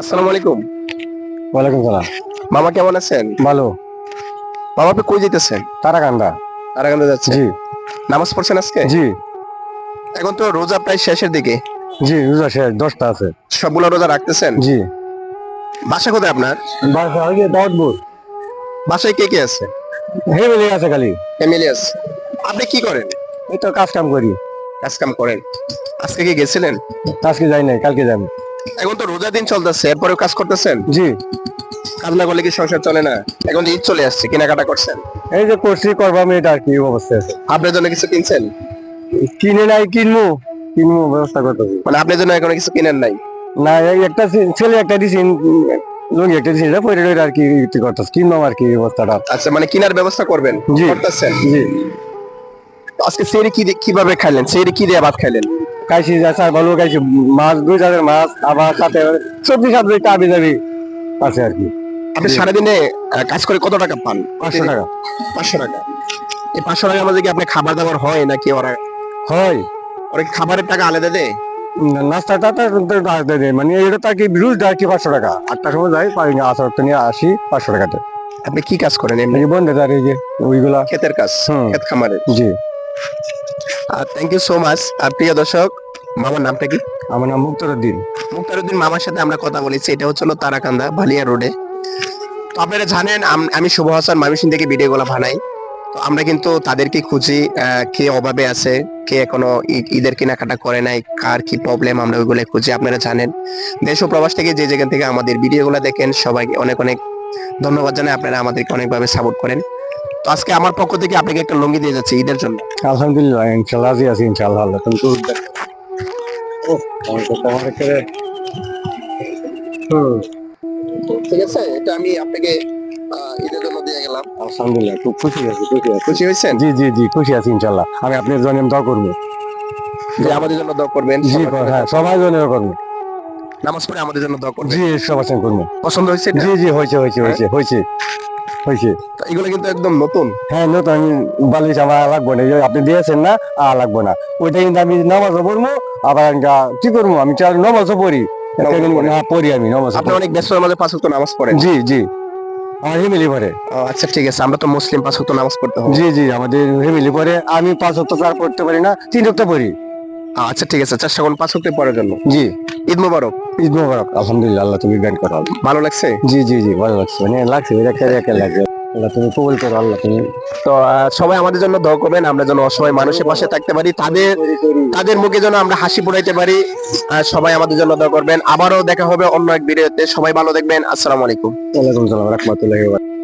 আসসালামু আলাইকুম। ওয়ালাইকুম সালাম। মামা কেমন আছেন? ভালো। মামা আপনি কই যেতেছেন তারাকান্দা। তারাকান্দা যাচ্ছেন। জি। নামাজ পড়ছেন আজকে? জি। এখন তো রোজা প্রায় শেষের দিকে। জি রোজা শেষ দশটা আছে। সবগুলো রোজা রাখতেছেন? জি। বাসা কোথায় আপনার? বাসা যে দাউদপুর। বাসায় কে কে আছে? হেভেলি আছে খালি। ফ্যামিলি আছে। আপনি কি করেন? এই তো কাজ কাম করি। কাজ কাম করেন। আজকে কি গেছিলেন? আজকে যাই নাই কালকে যাব। এখন তো রোজা দিন চলতেছে এরপরেও কাজ করতেছেন? জি। কাজ না করলে কি সংসার চলে না? এখন ঈদ চলে আসছে কেনাকাটা করছেন? এই যে করছি করবা মেয়েটা আর কি অবস্থা আছে। আপনার জন্য কিছু কিনছেন? কিনে নাই কিনবো। কিনবো ব্যবস্থা করতেছি। মানে আপনার জন্য এখনও কিছু কিনেন নাই? না এই একটা ছে- ছেলে একটা দিছি লুঙ্গি একটা দিছি এটা পরে রইল আর কি ইতি করতেছি। কিনবো আর কি এই অবস্থাটা। আচ্ছা মানে কেনার ব্যবস্থা করবেন? জি। করতেছেন? জি। আজকে সেরি কি দিয়ে- কীভাবে খাইলেন? সেরি কি দিয়ে ভাত খাইলেন? খাইছি যা ভালো খাইছি মাছ দুই জাতের মাছ আবার সাথে সবজি সাথে টাবি যাবি আছে আর কি। আপনি সারাদিনে কাজ করে কত টাকা পান? পাঁচশো টাকা। পাঁচশো টাকা। এই পাঁচশো টাকার মধ্যে কি আপনি খাবার দাবার হয় নাকি ওরা হয়। ওরা খাবারের টাকা আলাদা দেয়। মানে এটা কি রুজ দেয় কি পাঁচশো টাকা। আটটার সময় যাই আসার নিয়ে আসি পাঁচশো টাকাতে। আপনি কি কাজ করেন এমনি? বন্ধে তার এই যে ওইগুলা। ক্ষেতের কাজ। ক্ষেত খামারের। জি। থ্যাংক ইউ সো মাচ প্রিয় দর্শক। মামার নামটা কি? আমার নাম মুক্তরুদ্দিন। মুক্তারুদ্দিন মামার সাথে আমরা কথা বলেছি। এটা হচ্ছে হলো তারাকান্দা বালিয়া রোডে তো আপনারা জানেন আমি শুভ হাসান মামিসিন থেকে ভিডিওগুলো বানাই। তো আমরা কিন্তু তাদেরকে খুঁজি কে অভাবে আছে কে এখনও ঈদের কেনাকাটা করে নাই কার কি প্রবলেম আমরা ওইগুলো খুঁজি। আপনারা জানেন দেশ ও প্রবাস থেকে যে যেখান থেকে আমাদের ভিডিও ভিডিওগুলো দেখেন সবাইকে অনেক অনেক ধন্যবাদ জানাই। আপনারা আমাদেরকে অনেকভাবে সাপোর্ট করেন। তো আজকে আমার পক্ষ থেকে আপনাকে একটা লুঙ্গি দিয়ে যাচ্ছে ঈদের জন্য। আলহামদুলিল্লাহ ইনশাল্লাহ রাজি আছি ইনশাল্লাহ ঠিক আছে এটা আমি আপনাকে ঈদের জন্য দিয়ে গেলাম। আলহামদুলিল্লাহ খুব খুশি আছি খুশি আছি। খুশি হয়েছেন? জি জি জি খুশি আছি ইনশাল্লাহ আমি আপনার জন্য দোয়া করব। যে আমাদের জন্য দোয়া করবেন জি সবার জন্য হ্যাঁ সবাই জন্য করব। নামাজ পড়ে আমাদের জন্য দোয়া করবেন। জি সবার সঙ্গে করব। পছন্দ হয়েছে জি জি হয়েছে হয়েছে হয়েছে হয়েছে। হয়েছে। এগুলো কিন্তু একদম নতুন। হ্যাঁ নতুন। আমি বালিশ আমার লাগবো না। আপনি দিয়েছেন না আর লাগবো না। ওইটা কিন্তু আমি নামাজও পড়ব আবার কি করব? আমি চার নামাজও পড়ি। পড়ি। আমি নামাজ আপনি অনেক ব্যস্ত আমাদের পাঁচ নামাজ পড়েন। জি জি। আমার ফ্যামিলি পড়ে। আচ্ছা ঠিক আছে। আমরা তো মুসলিম পাঁচ নামাজ পড়তে জি জি আমাদের ফ্যামিলি পড়ে। আমি পাঁচ চার পড়তে পারি না তিন হপ্তা পড়ি। আচ্ছা ঠিক আছে। চেষ্টা করুন পাঁচ হতে পড়ার জন্য জি। ঈদ মুবারক। ঈদ মোবারক আলহামদুলিল্লাহ আল্লাহ তুমি গান করো। ভালো লাগছে? জি জি জি ভালো লাগছে। মানে লাগছে লাগছে। আল্লাহ তুমি কবুল করো আল্লাহ তুমি তো সবাই আমাদের জন্য দোয়া করবেন। আমরা যেন অসহায় মানুষের পাশে থাকতে পারি। তাদের তাদের মুখে যেন আমরা হাসি ফুটাইতে পারি। সবাই আমাদের জন্য দোয়া করবেন। আবারও দেখা হবে অন্য এক ভিডিওতে। সবাই ভালো দেখবেন। আসসালামু আলাইকুম। ওয়ালাইকুম সালাম রহমতুল্লাহ